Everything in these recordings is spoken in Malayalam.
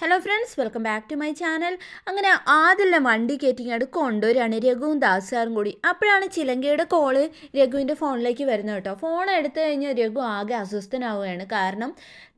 Hello friends welcome back to my channel അങ്ങനെ ആദ്യം വണ്ടി കയറ്റിങ്ങാട് കൊണ്ടുവരികയാണ് രഘുവും ദാസാറും കൂടി. അപ്പോഴാണ് ചിലങ്കയുടെ കോൾ രഘുവിന്റെ ഫോണിലേക്ക് വരുന്നത് കേട്ടോ. ഫോൺ എടുത്തു കഴിഞ്ഞാൽ രഘു ആകെ അസ്വസ്ഥനാവുകയാണ്. കാരണം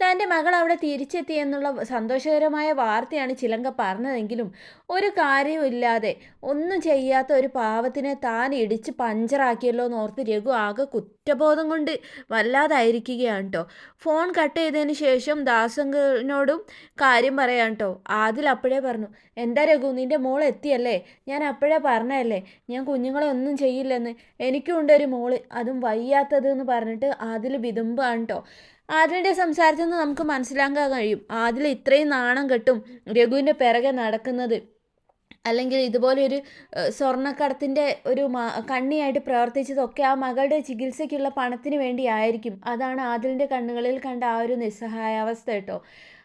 തന്റെ മകൾ അവിടെ തിരിച്ചെത്തി എന്നുള്ള സന്തോഷകരമായ വാർത്തയാണ് ചിലങ്ക പറഞ്ഞതെങ്കിലും ഒരു കാര്യമില്ലാതെ ഒന്നും ചെയ്യാത്ത ഒരു പാവത്തിനെ താൻ ഇടിച്ച് പഞ്ചറാക്കിയല്ലോ എന്ന് ഓർത്ത് രഘു ആകെ കുറ്റബോധം കൊണ്ട് വല്ലാതായിരിക്കുകയാണ് കേട്ടോ. ഫോൺ കട്ട് ചെയ്തതിന് ശേഷം ദാസങ്കനോടും കാര്യം പറയാം കേട്ടോ ആദിൽ അപ്പോഴേ പറഞ്ഞു എന്താ രഘു നിന്റെ മോൾ എത്തിയല്ലേ? ഞാൻ അപ്പോഴേ പറഞ്ഞതല്ലേ? ഞാൻ കുഞ്ഞുങ്ങളെ ഒന്നും ചെയ്യില്ലെന്ന്. എനിക്കും ഉണ്ട് ഒരു മോൾ. അതും വയ്യാത്തത് എന്ന് പറഞ്ഞിട്ട് ആദിൽ വിതുമ്പാണ് കേട്ടോ ആദിലിന്റെ സംസാരത്തിൽ നിന്ന് നമുക്ക് മനസ്സിലാക്കാൻ കഴിയും. ആദിൽ ഇത്രയും നാണം കെട്ടും രഘുവിന്റെ പിറകെ നടക്കുന്നത്. അല്ലെങ്കിൽ ഇതുപോലെ ഒരു സ്വർണക്കടത്തിന്റെ ഒരു കണ്ണിയായിട്ട് പ്രവർത്തിച്ചതൊക്കെ ആ മകളുടെ ചികിത്സയ്ക്കുള്ള പണത്തിന് വേണ്ടിയായിരിക്കും അതാണ് ആദിലിന്റെ കണ്ണുകളിൽ കണ്ട ആ ഒരു നിസ്സഹായാവസ്ഥ കേട്ടോ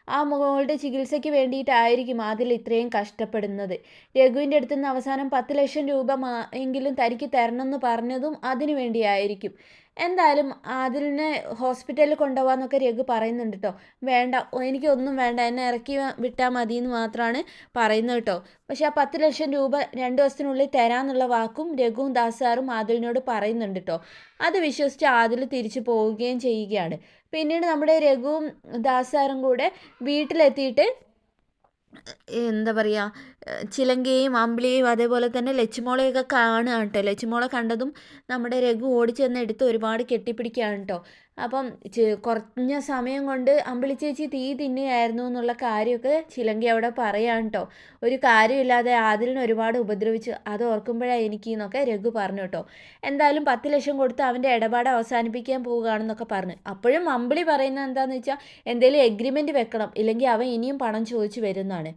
ആ മോളുടെ ചികിത്സയ്ക്ക് വേണ്ടിയിട്ടായിരിക്കും അതിൽ ഇത്രയും കഷ്ടപ്പെടുന്നത്. രഘുവിന്റെ അടുത്തുനിന്ന് അവസാനം പത്ത് ലക്ഷം രൂപ എങ്കിലും തനിക്ക് തരണമെന്ന് പറഞ്ഞതും അതിനു വേണ്ടിയായിരിക്കും. എന്തായാലും ആദിലിനെ ഹോസ്പിറ്റലിൽ കൊണ്ടുപോകാമെന്നൊക്കെ രഘു പറയുന്നുണ്ട് കേട്ടോ വേണ്ട എനിക്കൊന്നും വേണ്ട എന്നെ ഇറക്കി വിട്ടാൽ മതി എന്ന് മാത്രമാണ് പറയുന്നത് കേട്ടോ പക്ഷേ ആ പത്ത് ലക്ഷം രൂപ രണ്ട് ദിവസത്തിനുള്ളിൽ തരാമെന്നുള്ള വാക്കും രഘുവും ദാസാറും ആദിലിനോട് പറയുന്നുണ്ട് കേട്ടോ അത് വിശ്വസിച്ച് ആദിൽ തിരിച്ചു പോവുകയും ചെയ്യുകയാണ്. പിന്നീട് നമ്മുടെ രഘുവും ദാസാറും കൂടെ വീട്ടിലെത്തിയിട്ട് എന്താ പറയുക ചിലങ്കയും അമ്പിളിയും അതേപോലെ തന്നെ ലച്ചുമോളെയൊക്കെ കാണുകയാണ് കേട്ടോ. ലച്ചുമോളെ കണ്ടതും നമ്മുടെ രഘു ഓടിച്ചെന്ന് എടുത്ത് ഒരുപാട് കെട്ടിപ്പിടിക്കുകയാണ് കേട്ടോ. അപ്പം കുറഞ്ഞ സമയം കൊണ്ട് അമ്പിളി ചേച്ചി തീ തിന്നുകയായിരുന്നു എന്നുള്ള കാര്യമൊക്കെ ചിലങ്കി അവിടെ പറയാൻ കേട്ടോ ഒരു കാര്യമില്ലാതെ ആദിലിനെ ഒരുപാട് ഉപദ്രവിച്ചു. അത് ഓർക്കുമ്പോഴാണ് എനിക്ക് എന്നൊക്കെ രഘു പറഞ്ഞു കേട്ടോ എന്തായാലും പത്ത് ലക്ഷം കൊടുത്ത് അവന്റെ ഇടപാട് അവസാനിപ്പിക്കാൻ പോവുകയാണെന്നൊക്കെ പറഞ്ഞു. അപ്പോഴും അമ്പിളി പറയുന്നത് എന്താണെന്ന് വെച്ചാൽ എന്തെങ്കിലും എഗ്രിമെന്റ് വെക്കണം. ഇല്ലെങ്കിൽ അവൻ ഇനിയും പണം ചോദിച്ചു വരുന്നതാണ്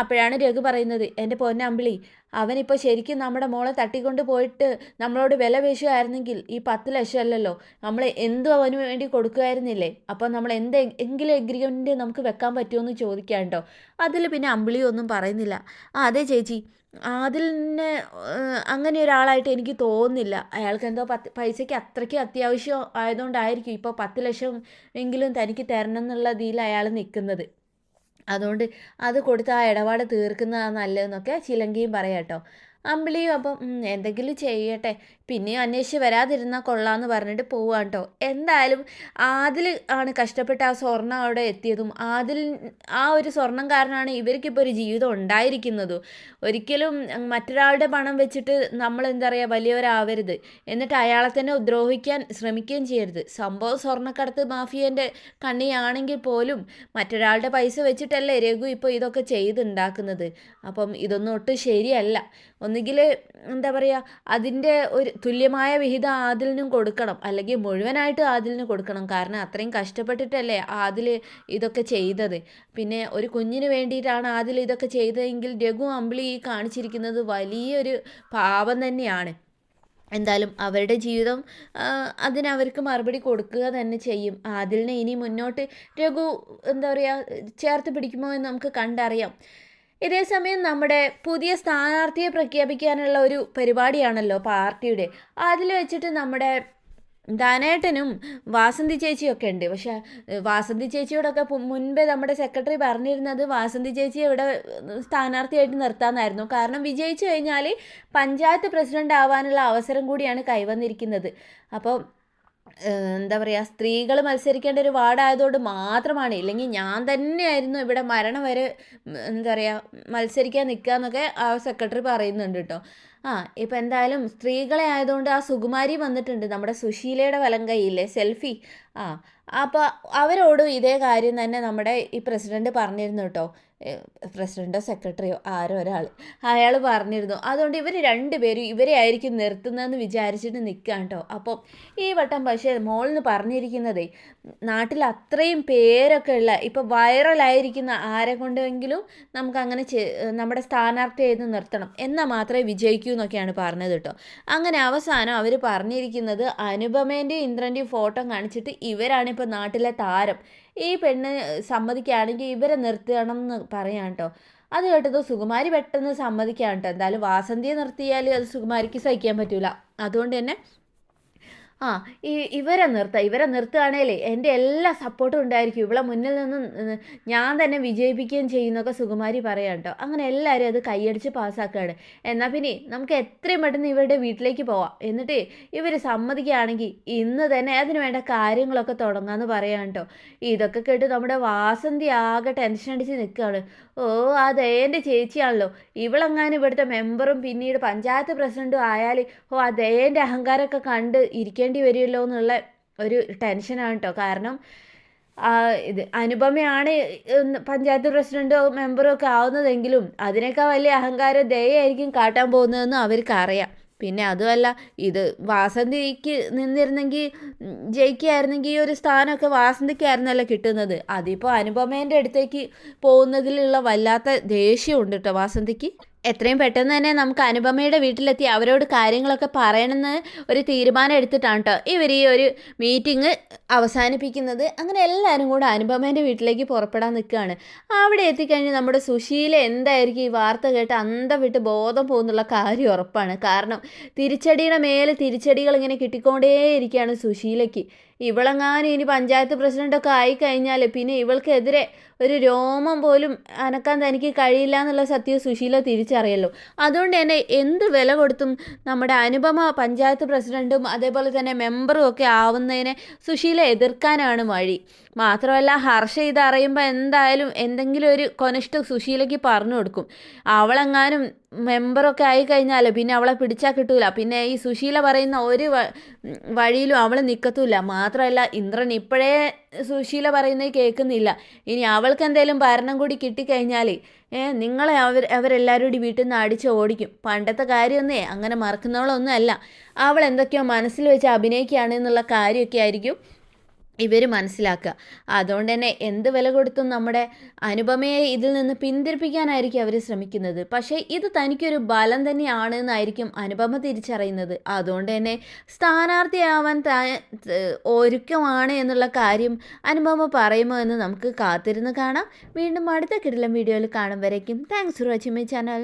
അപ്പോഴാണ് രഘു പറയുന്നത് എന്റെ പൊന്നമ്പിളി അവനിപ്പോൾ ശരിക്കും നമ്മുടെ മോളെ തട്ടിക്കൊണ്ട് പോയിട്ട് നമ്മളോട് വില പേശുമായിരുന്നെങ്കിൽ ഈ പത്ത് ലക്ഷം അല്ലല്ലോ നമ്മൾ എന്തും അവന് വേണ്ടി കൊടുക്കുമായിരുന്നില്ലേ? അപ്പോൾ നമ്മൾ എന്ത് എങ്കിലും എഗ്രിമെന്റ് നമുക്ക് വെക്കാൻ പറ്റുമെന്ന് ചോദിക്കാം കേട്ടോ. അതിൽ പിന്നെ അമ്പിളിയൊന്നും പറയുന്നില്ല. ആ അതെ ചേച്ചി അതിലിനെ അങ്ങനെ ഒരാളായിട്ട് എനിക്ക് തോന്നുന്നില്ല. അയാൾക്ക് എന്തോ പത്ത് പൈസയ്ക്ക് അത്രയ്ക്ക് അത്യാവശ്യം ആയതുകൊണ്ടായിരിക്കും ഇപ്പോൾ പത്ത് ലക്ഷം എങ്കിലും തനിക്ക് തരണം എന്നുള്ള ഇതിൽ അയാൾ നിൽക്കുന്നത്. അതുകൊണ്ട് അത് കൊടുത്ത് ആ ഇടപാട് തീർക്കുന്നതാണ് നല്ലതെന്നൊക്കെ ചിലങ്കയും പറയാം കേട്ടോ. അമ്പിളിയും അപ്പം എന്തെങ്കിലും ചെയ്യട്ടെ. പിന്നെയും അന്വേഷിച്ച് വരാതിരുന്നാൽ കൊള്ളാമെന്ന് പറഞ്ഞിട്ട് പോവാണ് കേട്ടോ എന്തായാലും ആദിൽ ആണ് കഷ്ടപ്പെട്ട് ആ സ്വർണം അവിടെ എത്തിയതും. ആദിൽ ആ ഒരു സ്വർണം കാരണമാണ് ഇവർക്കിപ്പോൾ ഒരു ജീവിതം ഉണ്ടായിരിക്കുന്നതും. ഒരിക്കലും മറ്റൊരാളുടെ പണം വെച്ചിട്ട് നമ്മൾ എന്താ പറയുക വലിയവരാവരുത്. എന്നിട്ട് അയാളെ തന്നെ ഉദ്രോഹിക്കാൻ ശ്രമിക്കുകയും ചെയ്യരുത്. സംഭവം സ്വർണക്കടത്ത് മാഫിയന്റെ കണ്ണിയാണെങ്കിൽ പോലും മറ്റൊരാളുടെ പൈസ വെച്ചിട്ടല്ലേ രഘു ഇപ്പോൾ ഇതൊക്കെ ചെയ്തുണ്ടാക്കുന്നത്. അപ്പം ഇതൊന്നും ഒട്ടും ശരിയല്ല. ഒന്നുകിൽ എന്താ പറയുക അതിന്റെ ഒരു തുല്യമായ വിഹിതം ആദിലിനും കൊടുക്കണം. അല്ലെങ്കിൽ മുഴുവനായിട്ട് ആദിലിന് കൊടുക്കണം. കാരണം അത്രയും കഷ്ടപ്പെട്ടിട്ടല്ലേ ആദിൽ ഇതൊക്കെ ചെയ്തത്. പിന്നെ ഒരു കുഞ്ഞിന് വേണ്ടിയിട്ടാണ് ആദിൽ ഇതൊക്കെ ചെയ്തതെങ്കിൽ രഘു അമ്പിളി ഈ കാണിച്ചിരിക്കുന്നത് വലിയൊരു പാപം തന്നെയാണ്. എന്തായാലും അവരുടെ ജീവിതം അതിനവർക്ക് മറുപടി കൊടുക്കുക തന്നെ ചെയ്യും. ആദിലിനെ ഇനി മുന്നോട്ട് രഘു എന്താ പറയുക ചേർത്ത് പിടിക്കുമോ എന്ന് നമുക്ക് കണ്ടറിയാം. ഇതേസമയം നമ്മുടെ പുതിയ സ്ഥാനാർത്ഥിയെ പ്രഖ്യാപിക്കാനുള്ള ഒരു പരിപാടിയാണല്ലോ പാർട്ടിയുടെ. അതിൽ വെച്ചിട്ട് നമ്മുടെ ധനേട്ടനും വാസന്തി ചേച്ചിയൊക്കെ ഉണ്ട്. പക്ഷേ വാസന്തി ചേച്ചിയോടൊക്കെ മുൻപേ നമ്മുടെ സെക്രട്ടറി പറഞ്ഞിരുന്നത് വാസന്തി ചേച്ചിയെ ഇവിടെ സ്ഥാനാർത്ഥിയായിട്ട് നിർത്താമെന്നായിരുന്നു കാരണം വിജയിച്ചു കഴിഞ്ഞാൽ പഞ്ചായത്ത് പ്രസിഡന്റ് ആവാനുള്ള അവസരം കൂടിയാണ് കൈവന്നിരിക്കുന്നത്. അപ്പോൾ എന്താ പറയുക സ്ത്രീകൾ മത്സരിക്കേണ്ട ഒരു വാർഡായതുകൊണ്ട് മാത്രമാണ്. ഇല്ലെങ്കിൽ ഞാൻ തന്നെയായിരുന്നു ഇവിടെ മരണം വരെ എന്താ പറയുക മത്സരിക്കാൻ നിൽക്കുക എന്നൊക്കെ ആ സെക്രട്ടറി പറയുന്നുണ്ട് കേട്ടോ. ആ ഇപ്പം എന്തായാലും സ്ത്രീകളെ ആയതുകൊണ്ട് ആ സുകുമാരി വന്നിട്ടുണ്ട് നമ്മുടെ സുശീലയുടെ വലം കൈയില്ലേ സെൽഫി. ആ അപ്പോൾ അവരോടും ഇതേ കാര്യം തന്നെ നമ്മുടെ ഈ പ്രസിഡന്റ് പറഞ്ഞിരുന്നു കേട്ടോ പ്രസിഡന്റോ സെക്രട്ടറിയോ ആരോ ഒരാൾ അയാൾ പറഞ്ഞിരുന്നു. അതുകൊണ്ട് ഇവർ രണ്ടുപേരും ഇവരെ ആയിരിക്കും നിർത്തുന്നതെന്ന് വിചാരിച്ചിട്ട് നിൽക്കാം കേട്ടോ അപ്പോൾ ഈ വട്ടം പക്ഷേ മോളിന്ന് പറഞ്ഞിരിക്കുന്നതേ നാട്ടിൽ അത്രയും പേരൊക്കെ ഉള്ള ഇപ്പോൾ വൈറലായിരിക്കുന്ന ആരെ കൊണ്ടെങ്കിലും നമുക്ക് അങ്ങനെ നമ്മുടെ സ്ഥാനാർത്ഥി ചെയ്ത് നിർത്തണം. എന്നാൽ മാത്രമേ വിജയിക്കൂ എന്നൊക്കെയാണ് പറഞ്ഞത് കേട്ടോ അങ്ങനെ അവസാനം അവർ പറഞ്ഞിരിക്കുന്നത് അനുപമേന്റെയും ഇന്ദ്രന്റെയും ഫോട്ടോ കാണിച്ചിട്ട് ഇവരാണ് ഇപ്പോൾ നാട്ടിലെ താരം ഈ പെണ്ണ് സമ്മതിക്കുകയാണെങ്കിൽ ഇവരെ നിർത്തണം എന്ന് പറയാം കേട്ടോ. അത് കേട്ടത് സുകുമാരി പെട്ടെന്ന് സമ്മതിക്കാം കേട്ടോ. എന്തായാലും വാസന്തിയെ നിർത്തിയാൽ അത് സുകുമാരിക്ക് സഹിക്കാൻ പറ്റൂല. അതുകൊണ്ട് തന്നെ ആ ഈ ഇവരെ നിർത്താം ഇവരെ നിർത്തുകയാണേലേ എന്റെ എല്ലാ സപ്പോർട്ടും ഉണ്ടായിരിക്കും. ഇവളെ മുന്നിൽ നിന്ന് ഞാൻ തന്നെ വിജയിപ്പിക്കുകയും ചെയ്യുന്നൊക്കെ സുകുമാരി പറയാം കേട്ടോ അങ്ങനെ എല്ലാവരും അത് കൈയടിച്ച് പാസ്സാക്കുകയാണ് എന്നാൽ പിന്നെ നമുക്ക് എത്രയും പെട്ടെന്ന് ഇവരുടെ വീട്ടിലേക്ക് പോവാം. എന്നിട്ട് ഇവർ സമ്മതിക്കുകയാണെങ്കിൽ ഇന്ന് തന്നെ അതിന് വേണ്ട കാര്യങ്ങളൊക്കെ തുടങ്ങാമെന്ന് പറയാം കേട്ടോ ഇതൊക്കെ കേട്ട് നമ്മുടെ വാസന്തി ആകെ ടെൻഷൻ അടിച്ച് നിൽക്കുകയാണ് ഓ അതെ എന്റെ ചേച്ചിയാണല്ലോ. ഇവളെങ്ങാനും ഇവിടുത്തെ മെമ്പറും പിന്നീട് പഞ്ചായത്ത് പ്രസിഡന്റും ആയാൽ ഓ അതേന്റെ അഹങ്കാരമൊക്കെ കണ്ട് ഇരിക്കേണ്ടി വരുമല്ലോ എന്നുള്ള ഒരു ടെൻഷനാണ് കേട്ടോ കാരണം ഇത് അനുപമയാണ് പഞ്ചായത്ത് പ്രസിഡന്റോ മെമ്പറോ ഒക്കെ ആവുന്നതെങ്കിലും അതിനേക്കാൾ വലിയ അഹങ്കാര ദയായിരിക്കും കാട്ടാൻ പോകുന്നതെന്ന് അവർക്ക് അറിയാം പിന്നെ അതുമല്ല ഇത് വാസന്തിക്ക് നിന്നിരുന്നെങ്കിൽ ജയിക്കുകയായിരുന്നെങ്കിൽ ഈ ഒരു സ്ഥാനമൊക്കെ വാസന്തിക്കായിരുന്നല്ലോ കിട്ടുന്നത്. അതിപ്പോൾ അനുപമേന്റെ അടുത്തേക്ക് പോകുന്നതിലുള്ള വല്ലാത്ത ദേഷ്യമുണ്ട് കേട്ടോ വാസന്തിക്ക്. എത്രയും പെട്ടെന്ന് തന്നെ നമുക്ക് അനുപമയുടെ വീട്ടിലെത്തി അവരോട് കാര്യങ്ങളൊക്കെ പറയണമെന്ന് ഒരു തീരുമാനം എടുത്തിട്ടാണ് കേട്ടോ ഇവർ ഈ ഒരു മീറ്റിംഗ് അവസാനിപ്പിക്കുന്നത്. അങ്ങനെ എല്ലാവരും കൂടെ അനുപമേന്റെ വീട്ടിലേക്ക് പുറപ്പെടാൻ നിൽക്കുകയാണ്. അവിടെ എത്തിക്കഴിഞ്ഞ് നമ്മുടെ സുശീല എന്തായിരിക്കും ഈ വാർത്ത കേട്ട് അന്തം വിട്ട് ബോധം പോകുന്നുള്ള കാര്യം ഉറപ്പാണ്. കാരണം തിരിച്ചടിയുടെ മേലെ തിരിച്ചടികൾ ഇങ്ങനെ കിട്ടിക്കൊണ്ടേയിരിക്കുകയാണ് സുശീലയ്ക്ക്. ഇവളെങ്ങാനും ഇനി പഞ്ചായത്ത് പ്രസിഡന്റൊക്കെ ആയിക്കഴിഞ്ഞാൽ പിന്നെ ഇവൾക്കെതിരെ ഒരു രോമം പോലും അനക്കാൻ തനിക്ക് കഴിയില്ല എന്നുള്ള സത്യം സുശീല തിരിച്ചറിയല്ലോ. അതുകൊണ്ട് തന്നെ എന്ത് വില കൊടുത്തും നമ്മുടെ അനുപമ പഞ്ചായത്ത് പ്രസിഡന്റും അതേപോലെ തന്നെ മെമ്പറും ഒക്കെ ആവുന്നതിനെ സുശീല എതിർക്കാനാണ് വഴി. മാത്രമല്ല ഹർഷ ഇത് അറിയുമ്പോൾ എന്തായാലും എന്തെങ്കിലും ഒരു കൊനിഷ്ഠ സുശീലയ്ക്ക് പറഞ്ഞു കൊടുക്കും. അവളെങ്ങാനും മെമ്പറൊക്കെ ആയി കഴിഞ്ഞാൽ പിന്നെ അവളെ പിടിച്ചാൽ കിട്ടൂല. പിന്നെ ഈ സുശീല പറയുന്ന ഒരു വഴിയിലും അവൾ നിൽക്കത്തൂല മാത്രമല്ല ഇന്ദ്രൻ ഇപ്പോഴേ സുശീല പറയുന്നത് കേൾക്കുന്നില്ല. ഇനി അവൾക്ക് എന്തെങ്കിലും ഭരണം കൂടി കിട്ടിക്കഴിഞ്ഞാൽ ഏ നിങ്ങളെ അവർ അവരെല്ലാവരും കൂടി വീട്ടിൽ നിന്ന് അടിച്ച് ഓടിക്കും. പണ്ടത്തെ കാര്യമൊന്നേ അങ്ങനെ മറക്കുന്നവളൊന്നും അല്ല. അവൾ എന്തൊക്കെയോ മനസ്സിൽ വെച്ച് അഭിനയിക്കുകയാണ് എന്നുള്ള കാര്യമൊക്കെ ആയിരിക്കും. ഇവർ മനസ്സിലാക്കുക. അതുകൊണ്ട് തന്നെ എന്ത് വില കൊടുത്തും നമ്മുടെ അനുപമയെ ഇതിൽ നിന്ന് പിന്തിരിപ്പിക്കാനായിരിക്കും അവർ ശ്രമിക്കുന്നത്. പക്ഷേ ഇത് തനിക്കൊരു ബലം തന്നെയാണ് എന്നായിരിക്കും അനുപമ തിരിച്ചറിയുന്നത്. അതുകൊണ്ട് തന്നെ സ്ഥാനാർത്ഥിയാവാൻ താ ഒരുക്കമാണ് എന്നുള്ള കാര്യം അനുപമ പറയുമോ എന്ന് നമുക്ക് കാത്തിരുന്ന് കാണാം. വീണ്ടും അടുത്ത കിടിലം വീഡിയോയിൽ കാണും വരയ്ക്കും thanks for watching my channel